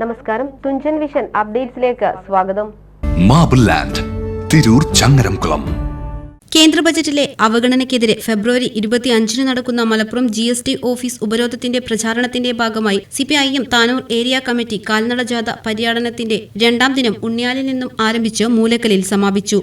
നമസ്കാരം. തുഞ്ചൻ വിഷൻ അപ്ഡേറ്റ്സിലേക്ക് സ്വാഗതം. Marble land Tirur Changaramkulam. കേന്ദ്ര ബജറ്റിലെ അവഗണനയ്ക്കെതിരെ ഫെബ്രുവരി ഇരുപത്തിയഞ്ചിന് നടക്കുന്ന Malappuram G S T office ഉപരോധത്തിന്റെ പ്രചാരണത്തിന്റെ ഭാഗമായി സിപിഐഎം താനൂർ ഏരിയ കമ്മിറ്റി കാൽനട ജാഥ പര്യടനത്തിന്റെ രണ്ടാം ദിനം ഉണ്ണിയാലിൽ നിന്നും ആരംഭിച്ച് മൂലക്കലിൽ സമാപിച്ചു.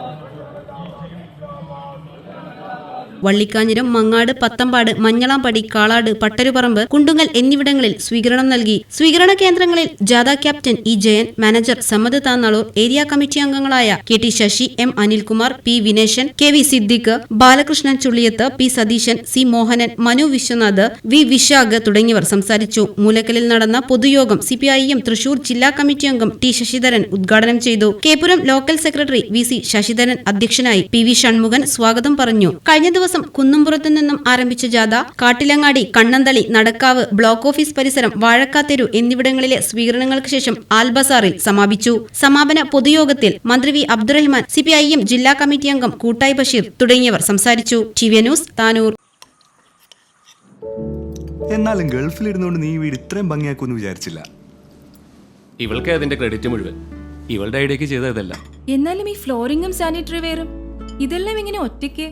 വള്ളിക്കാഞ്ഞിരം മങ്ങാട് പത്തമ്പാട് മഞ്ഞളാമ്പടി കാളാട് പട്ടരുപറമ്പ് കുണ്ടുങ്ങൽ എന്നിവിടങ്ങളിൽ സ്വീകരണം നൽകി. സ്വീകരണ കേന്ദ്രങ്ങളിൽ ജാഥ captain E Jayan manager Sammath Thannalur area committee അംഗങ്ങളായ K T Sasi M Anilkumar P Vineshan K V Siddique Balakrishnan Chulliyath P Satheesan C Mohanan Manu Viswanath V Vishakh തുടങ്ങിയവർ സംസാരിച്ചു. മൂലക്കലിൽ നടന്ന പൊതുയോഗം സിപിഐഎം തൃശൂർ ജില്ലാ കമ്മിറ്റി അംഗം ടി ശശിധരൻ ഉദ്ഘാടനം ചെയ്തു. Kepuram local secretary V C Sasidharan അധ്യക്ഷനായി പി വി ഷൺമുഖൻ സ്വാഗതം പറഞ്ഞു. കഴിഞ്ഞ ദിവസം കുന്നുംപുറത്തു നിന്നും ആരംഭിച്ച ജാഥ കാട്ടിലങ്ങാടി കണ്ണന്തളി നടക്കാവ് ബ്ലോക്ക് ഓഫീസ് പരിസരം വാഴക്കാത്തെരു എന്നിവിടങ്ങളിലെ സ്വീകരണങ്ങൾക്ക് ശേഷം ആൽബസാറിൽ സമാപിച്ചു. സമാപന പൊതുയോഗത്തിൽ മന്ത്രി വി അബ്ദുറഹ്മാൻ സിപിഐഎം ജില്ലാ കമ്മിറ്റി അംഗം കൂട്ടായി ബഷീർ തുടങ്ങിയവർ സംസാരിച്ചു. T V news Tanur. എന്നാലും ഗൾഫിലിരുന്നുകൊണ്ട് നീ ഈ വീട് ഇത്രയും ഭംഗിയാക്കുമെന്ന് വിചാരിച്ചില്ല. ഇവൾക്ക് അതിന്റെ ക്രെഡിറ്റ് മുഴുവൻ. ഇവളുടെ ഐഡിയക്ക് ചെയ്തതല്ല. എന്നാലും ഈ ഫ്ലോറിംഗും സാനിറ്ററി വെയറും ഇതെല്ലാം ഇങ്ങനെ ഒറ്റയ്ക്ക്?